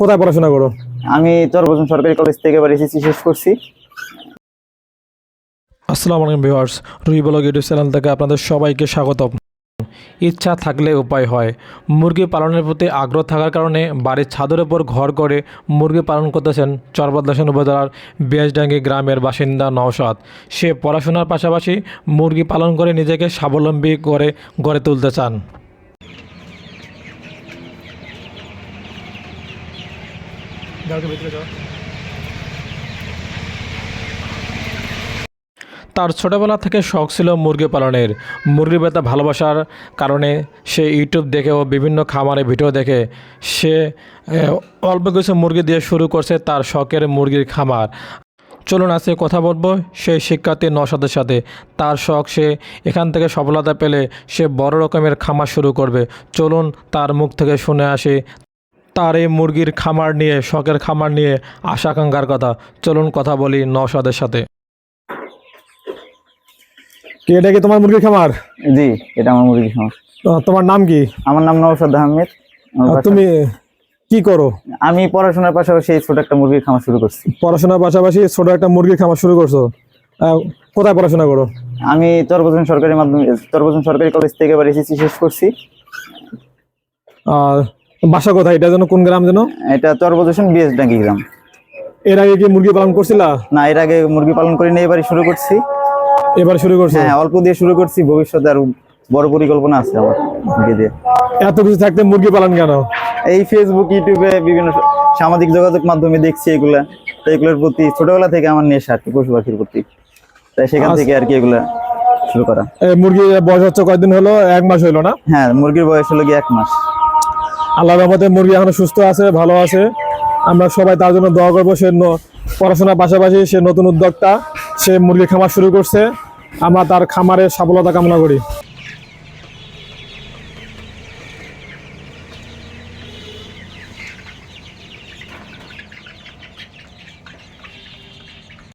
কোথায় পড়াশোনা করো? আমি চরবজন সরকারি কলেজ থেকে এবার এসএসসি শেষ করছি। আসসালামু আলাইকুম ভিউয়ার্স রুই ব্লগ ইউটিউব চ্যানেল থেকে আপনাদের সবাইকে স্বাগতম। ইচ্ছা থাকলে উপায় হয়। মুরগি পালনের প্রতি আগ্রহ থাকার কারণে বাড়ির ছাদের উপর ঘর করে মুরগি পালন করতেছেন চরবদাসন উপজেলার বিয়াসডাঙ্গি গ্রামের বাসিন্দা নওশাদ। সে পড়াশোনার পাশাপাশি মুরগি পালন করে নিজেকে স্বাবলম্বী করে গড়ে তুলতে চান। তার ছোটবেলা থেকে শখ ছিল মুরগি পালনের। মুরগির বেতা ভালোবাসার কারণে সে ইউটিউব দেখে ও বিভিন্ন খামারে ভিডিও দেখে। সে অল্প কিছু মুরগি দিয়ে শুরু করছে তার শখের মুরগির খামার। চলুন আজকে কথা বলব সেই শিক্ষার্থী নসাদের সাথে। তার শখ সে এখান থেকে সফলতা পেলে সে বড় রকমের খামার শুরু করবে। চলুন তার মুখ থেকে শুনে আসি। তার এই মুরগির খামার নিয়ে শখের খামার নিয়ে আশাকাঙ্ক্ষার কথা। চলুন কথা বলি নসাদের সাথে। কি এটা কি তোমার মুরগির খামার? জি এটা আমার মুরগি খামার। তোমার নাম কি? আমার নাম নওশাদ আহমেদ। তুমি কি করো? আমি পড়াশোনার পাশাপাশি ছোট একটা মুরগির খামার শুরু করছি। পড়াশোনার পাশাপাশি ছোট একটা মুরগির খামার শুরু করছ? আহ, কোথায় পড়াশোনা করো? আমি চরবজন সরকারি মাধ্যমিক চরবজন সরকারি কলেজ থেকে এবার এসএসসি শেষ করছি। আর বাসা কোথায়? এটা যেন কোন গ্রাম যেন? এটা চরবজন বিএস ডাঙ্গি গ্রাম। এর আগে কি মুরগি পালন করছিলা? না এর আগে মুরগি পালন করে নিয়ে এবারই শুরু করছি। এবার শুরু করছি? হ্যাঁ অল্প দিয়ে শুরু করছি ভবিষ্যতে আর বড় পরিকল্পনা আছে আমার দিয়ে। এত কিছু থাকতে মুরগি পালন কেন? এই ফেসবুক ইউটিউবে বিভিন্ন সামাজিক যোগাযোগ মাধ্যমে দেখছি এগুলা। তো এগুলোর প্রতি ছোটবেলা থেকে আমার নেশা আর কি পশু পাখির প্রতি। তাই সেখান আচ্ছা। থেকে আর কি এগুলা শুরু করা। এই মুরগি বয়স হচ্ছে কয়দিন হলো? এক মাস হলো না? হ্যাঁ মুরগির বয়স হলো গিয়ে এক মাস। আল্লাহ রহমতে মুরগি এখন সুস্থ আছে, ভালো আছে। আমরা সবাই তার জন্য দোয়া করব, সে পড়াশোনার পাশাপাশি সে নতুন উদ্যোগটা সে মুরগি খামার শুরু করছে। আমরা তার খামারে সফলতা কামনা করি।